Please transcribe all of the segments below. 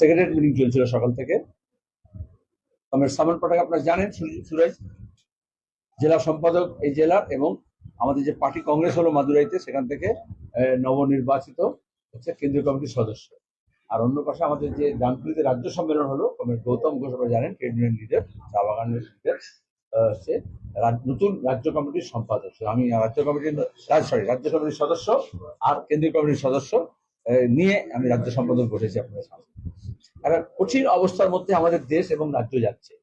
Secretary meeting চলছিল সকাল থেকে। কমরেড সামন পাঠাক আপনারা জানেন সুরাজ জেলা সম্পাদক এই জেলার এবং আমাদের যে পার্টি কংগ্রেস হলো মাদুরাইতে, সেখান থেকে নবনির্বাচিত হচ্ছে কেন্দ্রীয় কমিটির সদস্য। আর অন্য পাশে আমাদের যে ডানকুলিতে রাজ্য সম্মেলন হলো কমরেড গৌতম ঘোষ, আপনারা জানেন, ট্রেড ইউনিয়ন লিডার চা বাগানের লিডার হচ্ছে নতুন রাজ্য কমিটির সম্পাদক। আমি রাজ্য কমিটির সরি রাজ্য কমিটির সদস্য আর কেন্দ্রীয় কমিটির সদস্য। নিয়ে আমি রাজ্য সম্পাদক বসেছি আপনাদের সামনে। একটা কঠিন অবস্থার মধ্যে আমাদের দেশ এবং রাজ্য যাচ্ছে।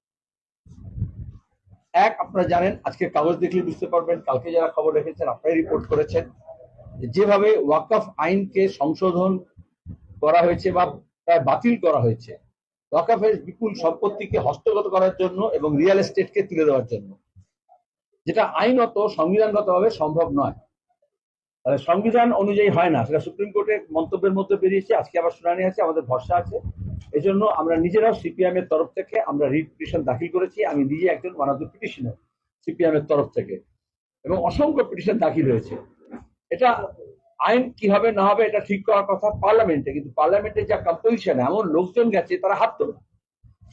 এক, আপনারা জানেন, আজকে কাগজ দেখলে বুঝতে পারবেন, কালকে যারা খবর রেখেছেন, আপনারাই রিপোর্ট করেছেন যেভাবে ওয়াকফ আইনকে সংশোধন করা হয়েছে বা প্রায় বাতিল করা হয়েছে, ওয়াকফের বিপুল সম্পত্তিকে হস্তগত করার জন্য এবং রিয়েল এস্টেটকে তুলে দেওয়ার জন্য। যেটা আইনত, সংবিধানগতভাবে সম্ভব নয়। তাহলে সংবিধান অনুযায়ী হয় না। সেটা সুপ্রিম কোর্টের মন্তব্যের মধ্যে বেরিয়েছে, আজকে আবার শুনানি আছে, আমাদের ভরসা আছে। এই জন্য আমরা নিজেরাও সিপিএম এর তরফ থেকে আমরা রিট পিটিশন দাখিল করেছি, আমি নিজে একজন one of the petitioner CPM এর তরফ থেকে। এবং অসংখ্য পিটিশন দাখিল হয়েছে। এটা আইন কি হবে না হবে, এটা ঠিক করার কথা পার্লামেন্টে, কিন্তু পার্লামেন্টে যা কম্পোজিশন এমন লোকজন গেছে, তারা হাত তোলে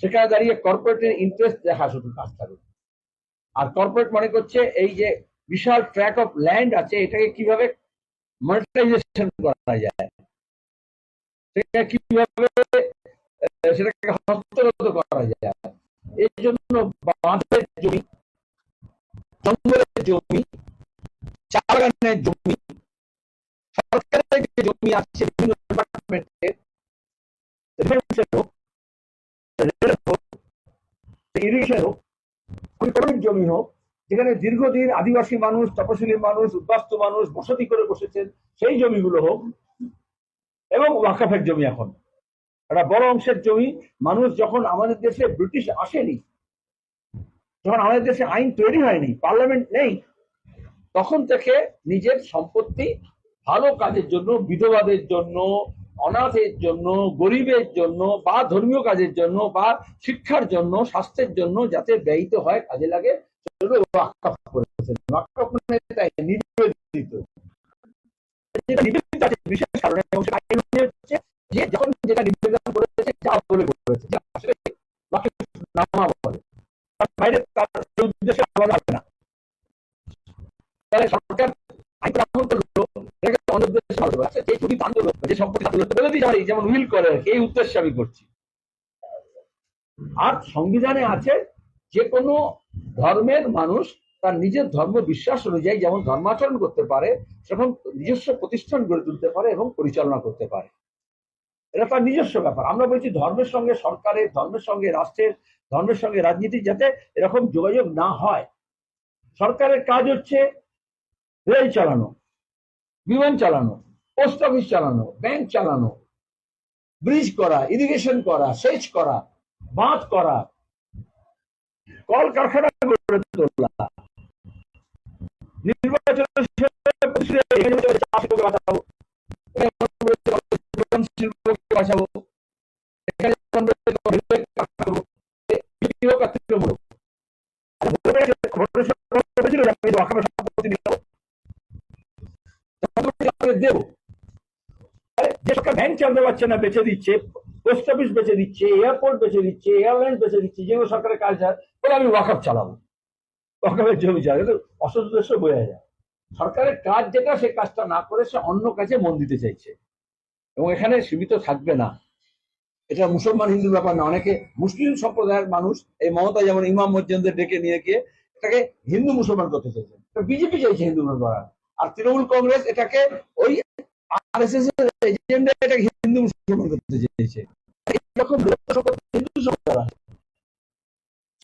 সেখানে দাঁড়িয়ে কর্পোরেটের ইন্টারেস্ট দেখা শুধু কাজ থাকে আর কর্পোরেট মনে করছে, এই যে বিশাল ট্র্যাক অফ ল্যান্ড আছে, এটাকে কীভাবে মনিটাইজেশন করা যায়। সেটা কীভাবে আহ, সেটাকে হস্তগত করা যায়। এই জন্য বাঁধের যেখানে দীর্ঘদিন আদিবাসী মানুষ, তপশিলি মানুষ, উদ্বাস্তু মানুষ বসতি করে বসেছেন, সেই জমিগুলো হোক এবং ওয়াকাফের জমি এখন। একটা বড় অংশের জমি, মানুষ যখন আমাদের দেশে ব্রিটিশ আসেনি, যখন আমাদের দেশে আইন তৈরি হয়নি, পার্লামেন্ট নেই, তখন থেকে নিজের সম্পত্তি ভালো কাজের জন্য, বিধবাদের জন্য, অনাথের জন্য, গরিবের জন্য বা ধর্মীয় কাজের জন্য বা শিক্ষার জন্য, স্বাস্থ্যের জন্য যাতে ব্যয়িত হয়, কাজে লাগে করেছেন। ওয়াকফ মানে তাই, নিবেদিত। বিশেষ কারণে আইন হচ্ছে যে যখন যেটা নিবেদন করেছে, যা বলে করেছে। যা আসলে নামা বলে। বাইরে তার উদ্দেশ্যে আলাদা হবে না। তাহলে সরকার আইন গ্রহণ করল এটাকে অন্য উদ্দেশ্যে ভালো আছে ছবি দান করল যে সম্পত্তি করল বলে দিতে পারি যেমন উইল করে, এই উদ্দেশ্যে আমি করছি। আর সংবিধানে আছে যে কোনো ধর্মের মানুষ তার নিজের ধর্ম বিশ্বাস অনুযায়ী যেমন ধর্মাচরণ করতে পারে, সেরকম নিজস্ব প্রতিষ্ঠান গড়ে তুলতে পারে এবং পরিচালনা করতে পারে। এটা তার নিজস্ব ব্যাপার। আমরা বলছি ধর্মের সঙ্গে সরকারের ধর্মের সঙ্গে রাষ্ট্রের, ধর্মের সঙ্গে রাজনীতির যাতে এরকম যোগাযোগ না হয়। সরকারের কাজ হচ্ছে রেল চালানো, বিমান চালানো, পোস্ট অফিস চালানো, ব্যাংক চালানো, ব্রিজ করা, ইরিগেশন করা, সেচ করা, বাঁধ করা কলকারখানা গড়ে তোলা না বেচে দিচ্ছে পোস্ট অফিস বেচে দিচ্ছে এয়ারপোর্ট বেচে দিচ্ছে এয়ারলাইন বেচে দিচ্ছে যেগুলো সরকারের কাজ হয় বলে আমি ওয়াকআপ চালাবো। ওয়াকআপের জমি চালাবো। অসৎ বোঝা যায়। সরকারের কাজ যেটা, সে কাজটা না করে সে অন্য কাজে মন দিতে চাইছে। এবং এখানে সীমিত থাকবে না। এটা মুসলমান হিন্দুর ব্যাপার না। অনেকে মুসলিম সম্প্রদায়ের মানুষ, এই মমতা যেমন ইমাম মসজিদদের ডেকে নিয়ে গিয়ে এটাকে হিন্দু মুসলমান করতে চাইছে। বিজেপি চাইছে হিন্দু মুসলমান আর তৃণমূল কংগ্রেস এটাকে ওই আরএসএস এর এজেন্ডা এটাকে হিন্দু মুসলমান করতে চেয়েছে এরকম হিন্দু সম্প্রদায় আছে শিক্ষকের উদাহরণ আছে সেটা চাচ্ছে ওরা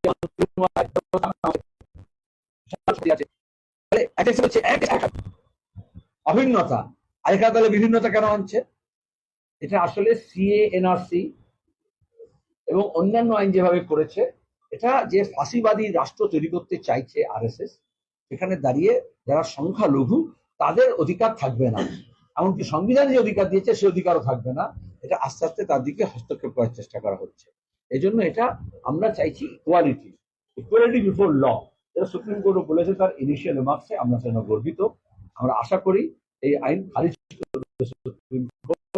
অভিন্নতা আগেকার দলে বিভিন্নতা কেন আনছে? এটা আসলে সিএ এনআরসি এবং অন্যান্য আইন যেভাবে করেছে, এটা যে ফাঁসিবাদী রাষ্ট্র তৈরি করতে চাইছে আরএসএস সেখানে দাঁড়িয়ে যারা সংখ্যালঘু, তাদের অধিকার থাকবে না। এমনকি সংবিধান যে অধিকার দিয়েছে, সে অধিকারও থাকবে না। এটা আস্তে আস্তে তার দিকে হস্তক্ষেপ করার চেষ্টা করা হচ্ছে। এই জন্য এটা আমরা চাইছি ইকুয়ালিটি ইকুয়ালিটি বিফোর ল এটা সুপ্রিম কোর্টও বলেছে, তার ইনিশিয়াল রিমার্কসে আমরা সেজন্য গর্বিত। আমরা আশা করি এই আইন খারিজ করে সুপ্রিম কোর্ট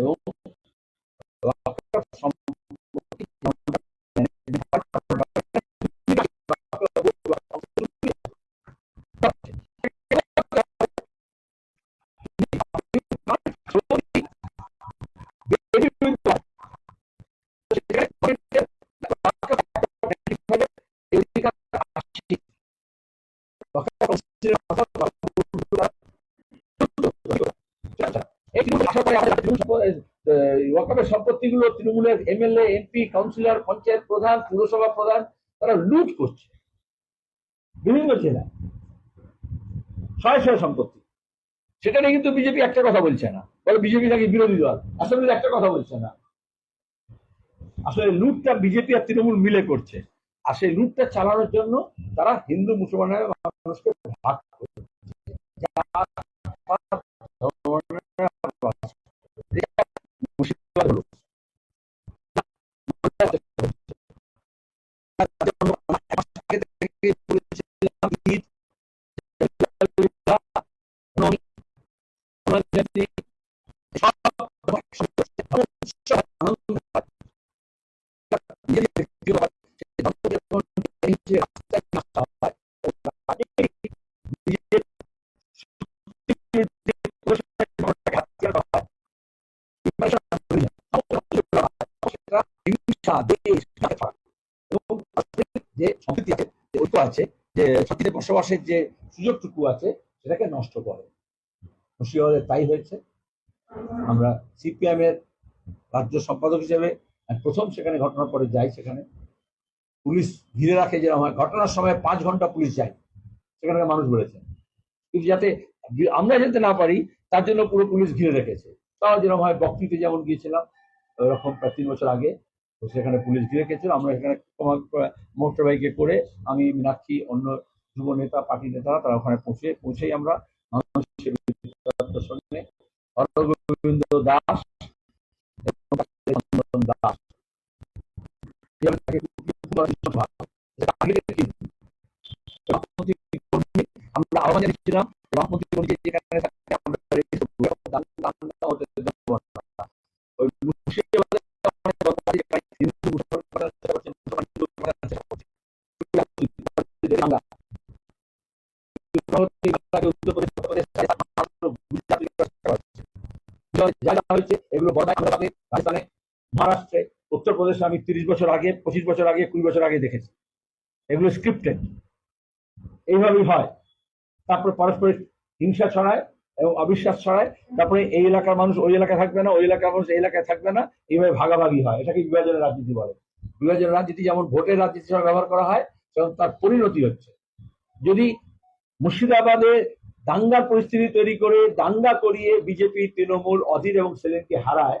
এবং তৃণমূলের এমএলএ, এমপি, কাউন্সিলর, পঞ্চায়েত প্রধান, পুরসভা প্রধান, তারা লুট করছে। বিভিন্ন জেলায় শয়ে শয়ে সম্পত্তি। সেটা নিয়ে কিন্তু বিজেপি একটা কথা বলছে না। বলে বিজেপি নাকি বিরোধী দল। আসলে একটা কথা বলছে না। আসলে লুটটা বিজেপি আর তৃণমূল মিলে করছে। আর সেই লুটটা চালানোর জন্য তারা হিন্দু মুসলমানের মানুষকে ভাগ করছে বসবাসের যে সুযোগটুকু আছে, সেটাকে নষ্ট করে। মুর্শিদাবাদে তাই হয়েছে। আমরা সিপিএম এর রাজ্য সম্পাদক হিসেবে প্রথম সেখানে ঘটনার পরে যাই সেখানে। পুলিশ ঘিরে রাখে যেরকম হয় ঘটনার সময় পাঁচ ঘণ্টা পুলিশ যায়। সেখানে মানুষ বলেছেন। কিন্তু যাতে আমরা যেতে না পারি, তার জন্য পুরো পুলিশ ঘিরে রেখেছে। তাও যেরকম হয় বকরিতে যেমন গিয়েছিলাম, ওরকম প্রায় তিন বছর আগে, তো সেখানে পুলিশ ঘিরে রেখেছিল। আমরা সেখানে মোটর বাইকে করে আমি, মীনাক্ষী, অন্য যুব নেতা, পার্টি নেতারা তারা ওখানে পৌঁছে, পৌঁছেই আমরা সঙ্গে হরগোবিন্দ দাস দাস। যেভাবে তাকে কুপিয়ে উত্তরপ্রদেশে আমি তিরিশ বছর আগে, পঁচিশ বছর আগে, কুড়ি বছর আগে দেখেছি। এগুলো স্ক্রিপ্টেড এইভাবেই হয়। তারপরে পারস্পরিক হিংসা ছড়ায় এবং অবিশ্বাস ছড়ায়। তারপরে এই এলাকার মানুষ ওই এলাকায় থাকবে না, ওই এলাকার মানুষ এই এলাকায় থাকবে না। এইভাবে ভাগাভাগি হয়। এটাকে বিভাজনের রাজনীতি বলে। বিভাজনের রাজনীতি যেমন ভোটের রাজনীতি হিসেবে ব্যবহার করা হয় সেরকম তার পরিণতি হচ্ছে। যদি মুর্শিদাবাদে দাঙ্গার পরিস্থিতি তৈরি করে, দাঙ্গা করিয়ে বিজেপি, তৃণমূল, অধীর এবং সেলেনকে হারায়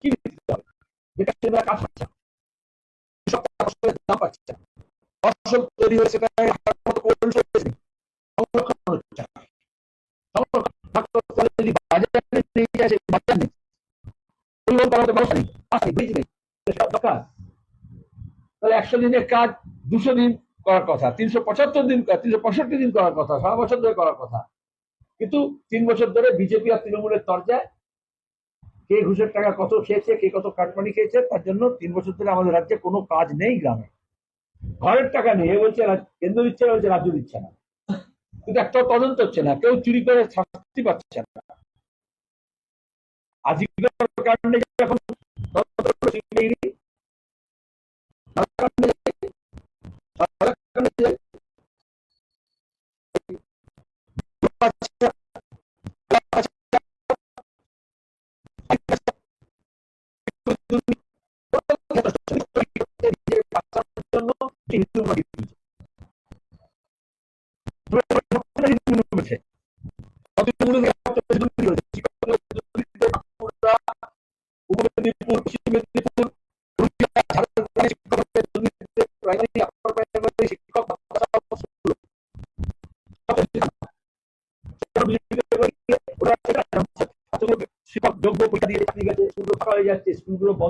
কি ভিত্তিতে হবে? কাজ না। ফসলের দাম পাচ্ছে ফসল তৈরি হয়েছে একশো দিনের কাজ দুশো দিন করার কথা, তিনশো পঁচাত্তর দিন তিনশো পঁয়ষট্টি দিন করার কথা সারা বছর ধরে করার কথা। কিন্তু তিন বছর ধরে বিজেপি আর তৃণমূলের তরজায় কে ঘুষের টাকা কত খেয়েছে, কে কত কাটমানি খেয়েছে, তার জন্য তিন বছর ধরে আমাদের রাজ্যে কোনো কাজ নেই গ্রামে। ঘরের টাকা নেই বলছে কেন্দ্র দিচ্ছে না, বলছে, রাজ্য দিচ্ছে না। কিন্তু একটাও তদন্ত হচ্ছে না, কেউ চুরি করে শাস্তি পাচ্ছে না। আজকের কারণে যখন নিজের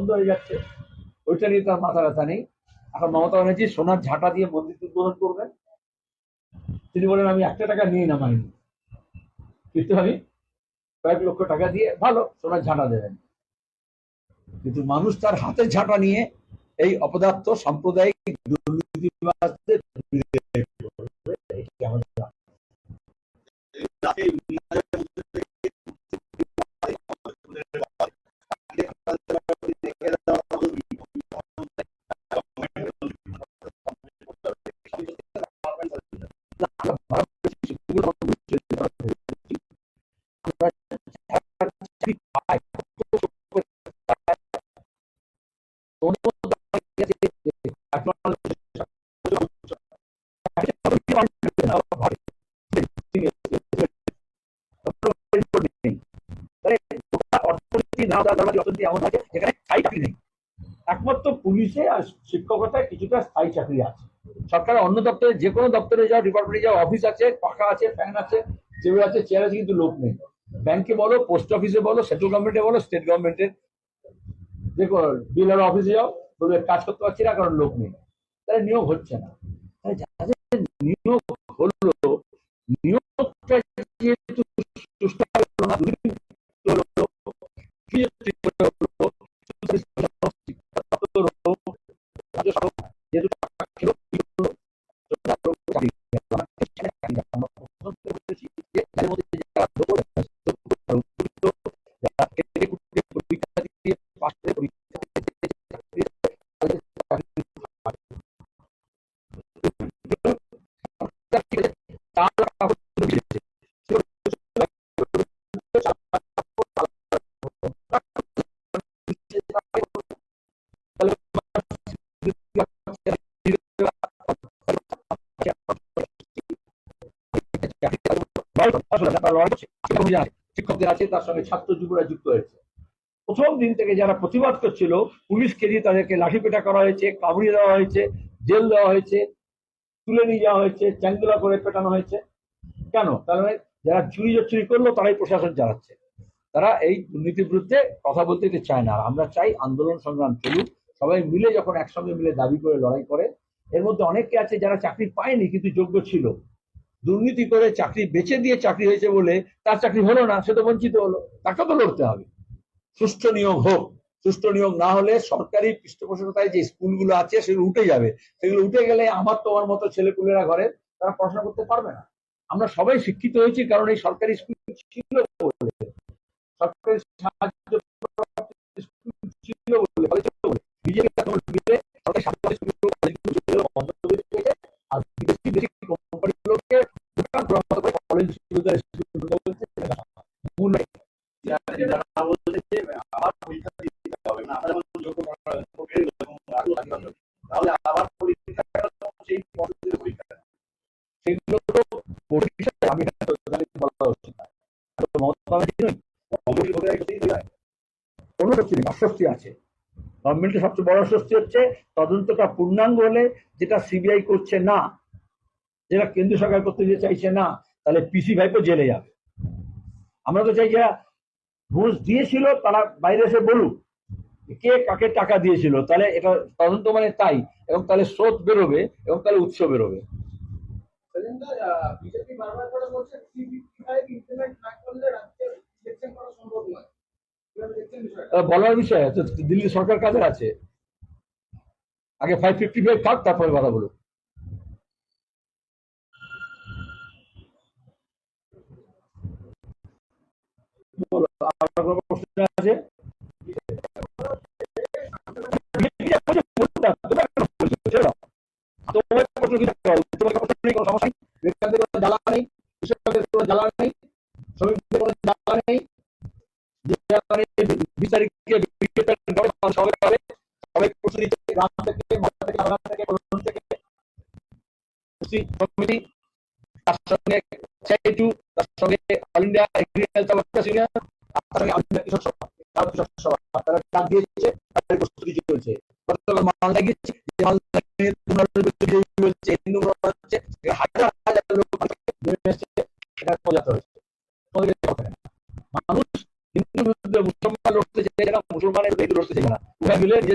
বন্ধ হয়ে যাচ্ছে। ওইটা নিয়ে তার মাথা ব্যথা নেই। এখন মমতা ব্যানার্জি সোনার ঝাঁটা দিয়ে মন্দির উদ্বোধন করবেন। তিনি বলেন, আমি একটা টাকা নিয়ে নামাইনি কিন্তু আমি কয়েক লক্ষ টাকা দিয়ে ভালো সোনার ঝাঁটা দেবেন। কিন্তু মানুষ তার হাতের ঝাঁটা নিয়ে এই অপদার্থ সাম্প্রদায়িক একমাত্র আর শিক্ষকতায় কিছুটা স্থায়ী চাকরি আছে। সরকারের অন্য দপ্তরে, যে কোনো দপ্তরে যাও ডিপার্টমেন্টে যাও অফিস আছে, পাখা আছে ফ্যান আছে টেবিল আছে চেয়ার আছে, কিন্তু লোক নেই। ব্যাংকে বলো পোস্ট অফিসে বলো সেন্ট্রাল গভর্নমেন্টে বলো স্টেট গভর্নমেন্টের যে ডিলার অফিসে যাও বলবে কাজ করতে পারছি না, কারণ লোক নেই। তাহলে নিয়োগ হচ্ছে না। নিয়োগ হলো, নিয়োগটা যেহেতু তার সঙ্গে ছাত্র যুবরা যুক্ত হয়েছে। প্রথম দিন থেকে যারা প্রতিবাদ করছিল পুলিশকে দিয়ে তাদেরকে লাঠিপেটা করা হয়েছে কামড়িয়ে দেওয়া হয়েছে, জেল দেওয়া হয়েছে, তুলে নিয়ে যাওয়া হয়েছে, চ্যাংদোলা করে পেটানো হয়েছে। কেন? তার মানে যারা চুরি চুরি করল, তারাই প্রশাসন চালাচ্ছে। তারা এই দুর্নীতির বিরুদ্ধে কথা বলতে চায় না। আমরা চাই আন্দোলন সংগ্রাম চলুক। সবাই মিলে যখন একসঙ্গে মিলে দাবি করে, লড়াই করে, এর মধ্যে অনেকে আছে যারা চাকরি পায়নি কিন্তু যোগ্য ছিল। দুর্নীতি করে চাকরি বেচে দিয়ে চাকরি হয়েছে বলে তার চাকরি হলো না, সে তো বঞ্চিত হলো। তাকে তো লড়তে হবে। সুষ্ঠু নিয়োগ হোক, সুষ্ঠু নিয়োগ না হলে সরকারি পৃষ্ঠপোষকতায় যে স্কুলগুলো আছে সেগুলো উঠে যাবে। সেগুলো উঠে গেলে আমার তোমার মতো ছেলেপুলেরা ঘরে তারা পড়াশোনা করতে পারবে না। আমরা সবাই শিক্ষিত হয়েছি কারণ এই সরকারি স্কুল ছিল সরকারি সাহায্য ছিল বলে বিজেপি সরকারি কোনো শক্তি নেই অস্বস্তি আছে। গভর্নমেন্টের সবচেয়ে বড় স্বস্তি হচ্ছে, তদন্তটা পূর্ণাঙ্গ হলে যেটা সিবিআই করছে না, যেটা কেন্দ্র সরকার করতে যে চাইছে না, তাহলে পিসি ভাইপো জেলে যাবে। আমরা তো চাই যারা ঘুষ দিয়েছিল, তারা বাইরে এসে বলুক কে কাকে টাকা দিয়েছিল। তাহলে এটা তদন্ত মানে তাই, এবং তাহলে স্রোত বেরোবে, এবং তাহলে উৎস বেরোবে। বিজেপি বারবার করে বলছে ইমপ্লিমেন্ট না করলে রাজ্যে ইলেকশন করা সম্ভব নয় কীভাবে দেখছেন বিষয়টা আহ, বলার বিষয় দিল্লি সরকার কাজে আছে আগে ফাইভ ফিফটি ফাইভ থাক, তারপরে কথা বলুক আছে?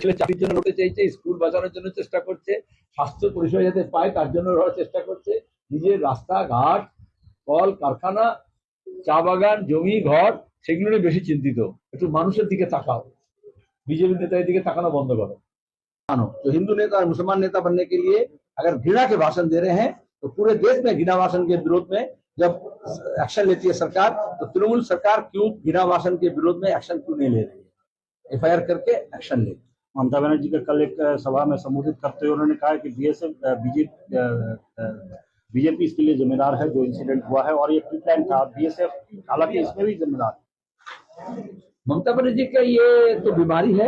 ছেলে চাকরির জন্য লড়তে চাইছে স্কুল বাঁচানোর জন্য চেষ্টা করছে স্বাস্থ্য পরিষেবা যাতে পায় তার জন্য লড়ার চেষ্টা করছে নিজের রাস্তা ঘাট কল কারখানা চা বাগান জমি ঘর সেগুলো নিয়ে বেশি চিন্তিত একটু মানুষের দিকে তাকাও बीजेपी नेता दिखे ताकाना बंद करो मानो तो हिंदू नेता और मुसलमान नेता बनने के लिए अगर घृणा के भाषण दे रहे हैं तो पूरे देश में घृणा भाषण के विरोध में जब एक्शन लेती है सरकार तो तृणमूल सरकार क्यों घृणा भाषण के विरोध में एक्शन क्यों नहीं ले रही है एफ करके एक्शन ले ममता बनर्जी का कल एक सभा में संबोधित करते हुए उन्होंने कहा कि बीएसएफ बीजेपी बीजेपी इसके लिए जिम्मेदार है, जो इंसिडेंट हुआ है, और ये प्री प्लान था। बीएसएफ, हालाँकि इसमें भी जिम्मेदार ममता बनर्जी का ये तो बीमारी है।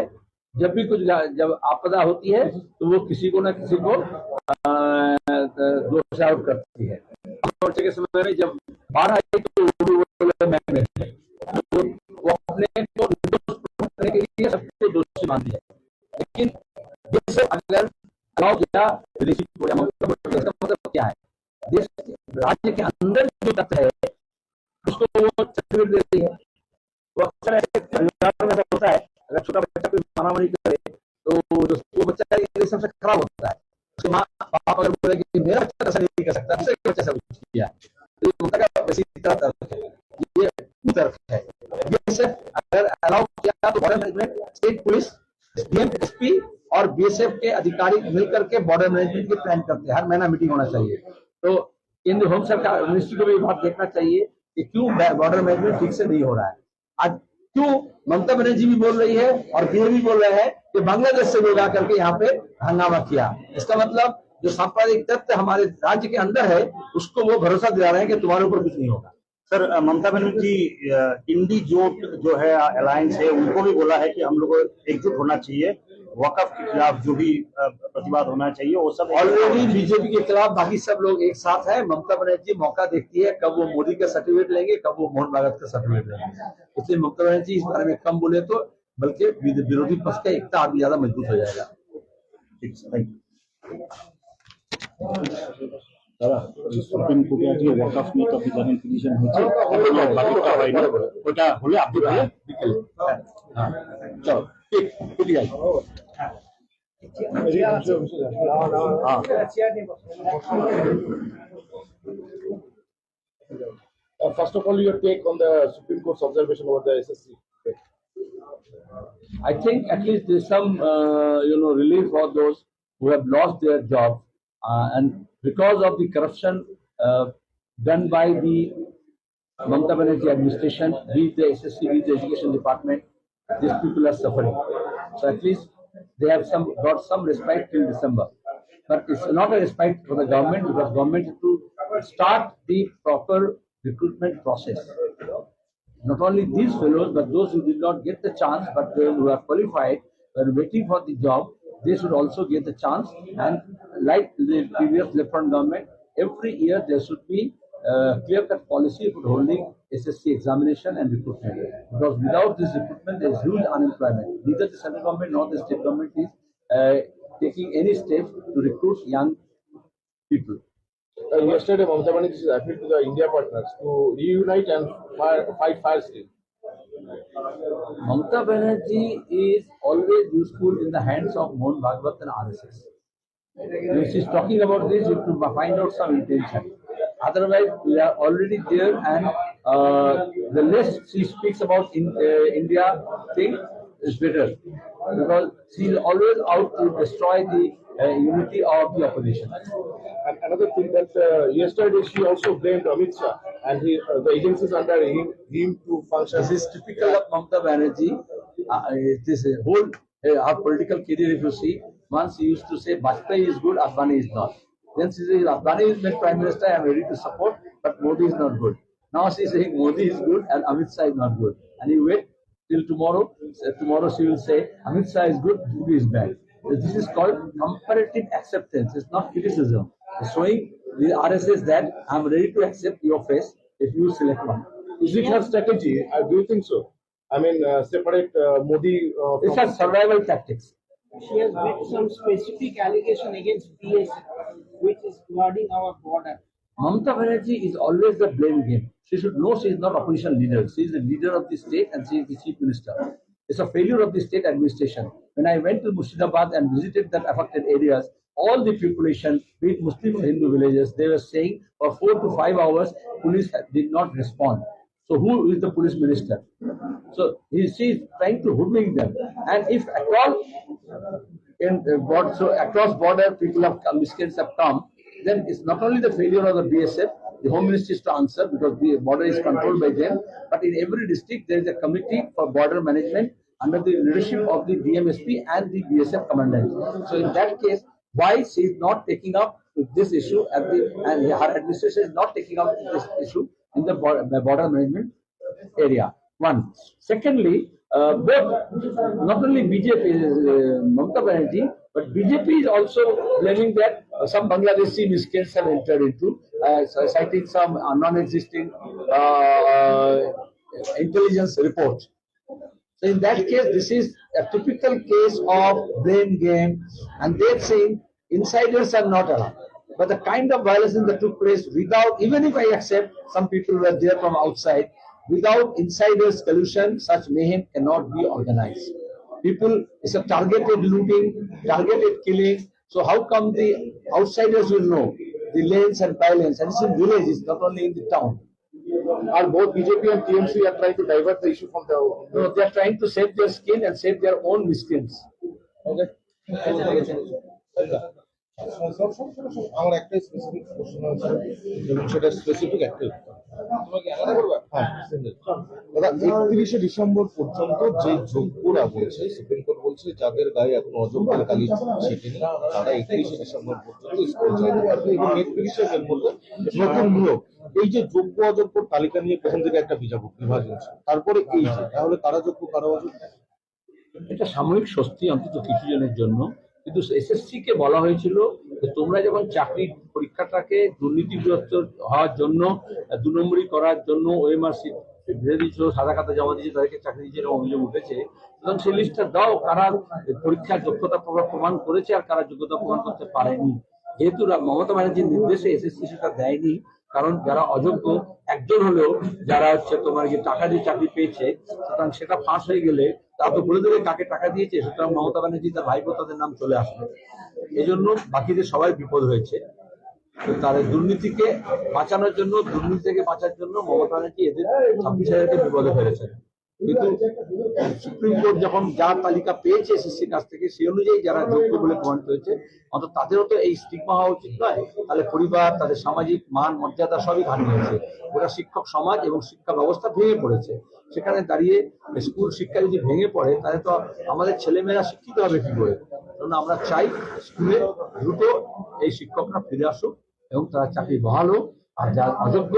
जब भी कुछ जब आपदा होती है तो वो किसी को ना किसी को दोष आरोप करती है। के समय में जब बाढ़ आई तो मैं वो अपने को करने के लिए सबको दोषी मानती है। olhar अधिकारी मिलकर के बॉर्डर मैनेजमेंट की प्लान करते हैं। हर महीना मीटिंग होना चाहिए। तो केंद्र होम सरकार मिनिस्ट्री को भी बात देखना चाहिए कि क्यों बॉर्डर मैनेजमेंट ठीक से नहीं हो रहा है। आज क्यों ममता बनर्जी भी बोल रही है और ये भी बोल रहे हैं कि बांग्लादेश से लोग आकर के यहाँ पे हंगामा किया। इसका मतलब जो सांप्रदायिक तत्व हमारे राज्य के अंदर है, उसको वो भरोसा दिला रहे हैं कि तुम्हारे ऊपर कुछ नहीं होगा। सर ममता बनर्जी इंडी जोट जो है अलायंस है, उनको भी बोला है कि हम लोग एकजुट होना चाहिए। वकफ के खिलाफ जो भी अ, प्रतिवाद होना चाहिए वो सब ऑलरेडी बीजेपी के खिलाफ बाकी सब लोग एक साथ हैं ममता बनर्जी मौका देखती है कब वो मोदी का सर्टिफिकेट लेंगे कब वो मोहन भागवत का सर्टिफिकेट लेंगे इसलिए ममता बनर्जी इस बारे में कम बोले तो बल्कि विद- विरोधी पक्ष का एकता और भी ज्यादा मजबूत हो जाएगा ঠিক আছে, thank you. দাদা সুপ্রিম কোর্টে আজকে ওয়াকফ নিয়ে তো আপনি জানেন পিটিশন হয়েছে এখনো বাতিলটা হয়নি ওটা হলে আপনি বলুন। বিকেলে হ্যাঁ চলো ঠিক ঠিক আছে Uh, first of all, your take on the Supreme Court's observation over the SSC. I think at least there's some, uh, you know, relief for those who have lost their jobs. Uh, and because of the corruption uh, done by the Mamata Banerjee administration, be the SSC, be the education department, these people are suffering. So at least they have some got some respite till December. But it's not a respite for the government because government has to start the proper recruitment process not only these fellows, but those who did not get the chance, but who are qualified, were waiting for the job, they should also get the chance. And like the previous Lieutenant government, every year there should be uh, clear-cut policy for holding SSC examination and recruitment. Because without this recruitment, there is huge unemployment. Neither the central government nor the state government is uh, taking any steps to recruit young people. Uh, yesterday, Mamata Banerjee appealed to the India partners to reunite and fire, fight fire still. Mamata Banerjee is always useful in the hands of Mohan Bhagwat and RSS. When she's talking about this, you have to find out some intention. Otherwise, we are already there, and uh, the less she speaks about in, uh, India thing is better because she is always out to destroy the uh, unity of the opposition. And another thing that uh, yesterday she also blamed Amit Shah and he, uh, the agencies under him, him to function. This is typical of Mamata Banerjee. Uh, this uh, whole uh, our political career, if you see, once he used to say Bajpayee is good, Advani is not. Then she says Advani is my prime minister, I am ready to support, but Modi is not good. Now she is saying Modi is good and Amit Shah is not good. And you wait till tomorrow. Uh, tomorrow she will say Amit Shah is good, Modi is bad. This is called comparative acceptance. It's not criticism. It's showing the RSS that I'm ready to accept your face if you select one. Is it her strategy? Uh, do you think so? I mean, uh, separate uh, Modi. Uh, It's from- a survival tactics. She has made some specific allegation against BSF, which is guarding our border. Mamata Banerjee is always the blame game. She should know she is not opposition leader. She is the leader of the state and she is the chief minister. It's a failure of the state administration. When I went to Murshidabad and visited that affected areas, all the population, be it Muslim or Hindu villages, they were saying for four to five hours, police did not respond. So who is the police minister? So he, she is trying to hoodwink them. And if at all in so across border people have come, miscreants have come, then it's not only the failure of the BSF, the Home Ministry is to answer because the border is controlled by them, but in every district there is a committee for border management under the leadership of the DMSP and the BSF commandant. So in that case, why she is not taking up this issue the and her administration is not taking up this issue in the border, management area. One. Secondly, both not only BJP, is uh, Mamata Banerjee, but BJP is also claiming that uh, some Bangladeshi miscreants have entered into, uh, citing some uh, non-existing uh, intelligence report. So in that case, this is a typical case of blame game, and they're saying insiders are not allowed. But the kind of violation that took place without, even if I accept some people were there from outside, without insiders' collusion, such mayhem cannot be organized. People, it's a targeted looting, targeted killing. So how come the outsiders will know the lanes and violence? And it's in villages, not only in the town. Are both BJP and TMC are trying to divert the issue from the. No, they are trying to save their skin and save their own miscreants. Okay? আমার একটা specific প্রশ্ন আছে সেটা specific একটা। হ্যাঁ, দাদা December পর্যন্ত যে যোগ্যরা বলছে সুপ্রিম কোর্ট বলছে যাদের গায়ে এখন অযোগ্যের কালি ছিটেনি তারা একত্রিশে ডিসেম্বর পর্যন্ত স্কুল যেতে পারবে। এবং একত্রিশে নতুন নিয়োগ এই যে যোগ্য অযোগ্য তালিকা নিয়ে প্রথম থেকে একটা বিজাব- বিভাজন তারপরে এই যে তাহলে কারা যোগ্য কারা অযোগ্য? এটা সাময়িক স্বস্তি অন্তত কিছু জনের জন্য। কিন্তু এসএসসি কে বলা হয়েছিল যে তোমরা যখন চাকরির পরীক্ষাটাকে দুর্নীতিগ্রস্ত হওয়ার জন্য, দু নম্বরই করার জন্য ওএমআর ভেবে দিয়েছিল, সাদা খাতা জমা দিয়েছে, তাদেরকে চাকরি দিয়েছে এরকম অভিযোগ উঠেছে। সুতরাং সেই লিস্টটা দাও, কারা পরীক্ষার যোগ্যতা প্রমাণ করেছে আর কারা যোগ্যতা প্রমাণ করতে পারেনি। যেহেতু মমতা ব্যানার্জির নির্দেশে এসএসসি সেটা দেয়নি, কারণ যারা অযোগ্য, একজন হলেও যারা হচ্ছে তোমার যে টাকা দিয়ে চাকরি পেয়েছে, সুতরাং সেটা ফাঁস হয়ে গেলে তা তো বলে দেবে কাকে টাকা দিয়েছে সুতরাং মমতা ব্যানার্জি, তার ভাইপো, তাদের নাম চলে আসবে এই জন্য বাকিদের সবাই বিপদ হয়েছে। তাদের দুর্নীতিকে বাঁচানোর জন্য দুর্নীতি থেকে বাঁচার জন্য মমতা ব্যানার্জি এদের ছাব্বিশ হাজারকে বিপদে ফেলেছেন। কিন্তু সুপ্রিম কোর্ট যখন যার তালিকা পেয়েছে এসএসসির কাছ থেকে, সেই অনুযায়ী যারা যোগ্য বলে প্রমাণিত হয়েছে, অন্তত তাদেরও তো এই স্টিগমা হওয়া উচিত নয়। তাহলে পরিবার, তাদের সামাজিক মান, মর্যাদা সবই ঘাটে হয়েছে ওরা শিক্ষক সমাজ এবং শিক্ষা ব্যবস্থা ভেঙে পড়েছে। সেখানে দাঁড়িয়ে স্কুল শিক্ষা যদি ভেঙে পড়ে তাহলে তো আমাদের ছেলেমেয়েরা শিক্ষিত হবে কি করে? কারণ আমরা চাই স্কুলে দ্রুত এই শিক্ষকরা ফিরে আসুক এবং তারা চাকরি বহাল হোক, আর যারা অযোগ্য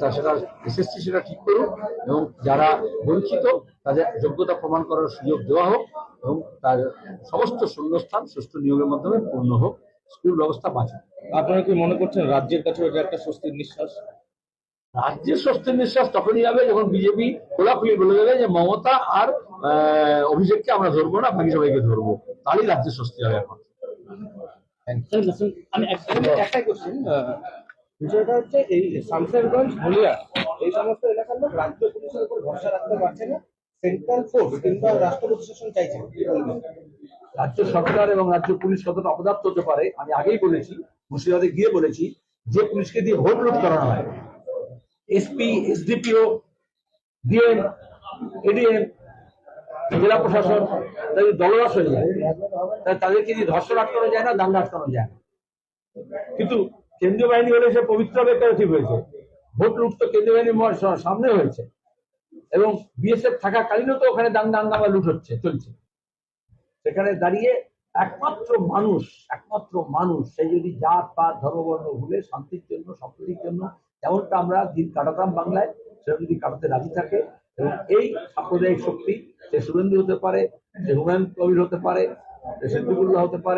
তা সেটা এসএসসি সেটা ঠিক করুক এবং যারা বঞ্চিত, তাদের যোগ্যতা প্রমাণ করার সুযোগ দেওয়া হোক এবং তার সমস্ত শূন্যস্থান, সুষ্ঠু নিয়োগের মাধ্যমে পূর্ণ হোক। স্কুল ব্যবস্থা বাঁচুক। আপনারা কি মনে করছেন রাজ্যের কাছে এটা একটা স্বস্তির নিঃশ্বাস? রাজ্যের স্বস্তির নিঃশ্বাস তখনই যাবে যখন বিজেপি খোলাখুলি বলে দেবে যে মমতা আর আহ, অভিষেককে আমরা ধরবো না বাকি সবাইকে ধরবো। তাহলেই রাজ্যের স্বস্তি হবে এখন। আমি একটাই কোশ্চেন বিষয়টা হচ্ছে এই শামশেরগঞ্জ হলিয়া এই সমস্ত এলাকার লোক রাজ্য পুলিশের উপর ভরসা রাখতে পারছে না। সেন্ট্রাল ফোর্স কিংবা রাষ্ট্র প্রশাসন চাইছে রাজ্য সরকার এবং রাজ্য পুলিশ কতটা অপদার্থ হতে পারে আমি আগেই বলেছি মুর্শিদাবাদে গিয়ে বলেছি যে পুলিশকে দিয়ে ভোট লুট করানো হয়। এসপি, এসডিপিও, ডিএম, এডিএম, জেলা প্রশাসন, তাদের দলদাস হয়ে যায়। তাই তাদেরকে দিয়ে ধর্ষণ আটকানো যায় না দাঙ্গা আটকানো যায় না। কিন্তু কেন্দ্রীয় বাহিনী হলে সে পবিত্র ঠিক হয়েছে। ভোট লুট তো কেন্দ্রীয় বাহিনীর সামনে হয়েছে। এবং বিএসএফ থাকাকালীনও তো ওখানে দাঙ্গা হাঙ্গামা লুট হচ্ছে, চলছে। সেখানে দাঁড়িয়ে একমাত্র মানুষ একমাত্র মানুষ, সে যদি জাত, পাত, ধর্মবর্ণ ভুলে শান্তির জন্য, সম্প্রীতির জন্য যেমনটা আমরা দিন কাটাতাম বাংলায়, সেরকম যদি কাটাতে রাজি থাকে। এবং এই সাম্প্রদায়িক শক্তি, সে শুভেন্দু হতে পারে, সে হুমায়ুন কবির হতে পারে, সে সিদ্দিকুল্লাহ হতে পারে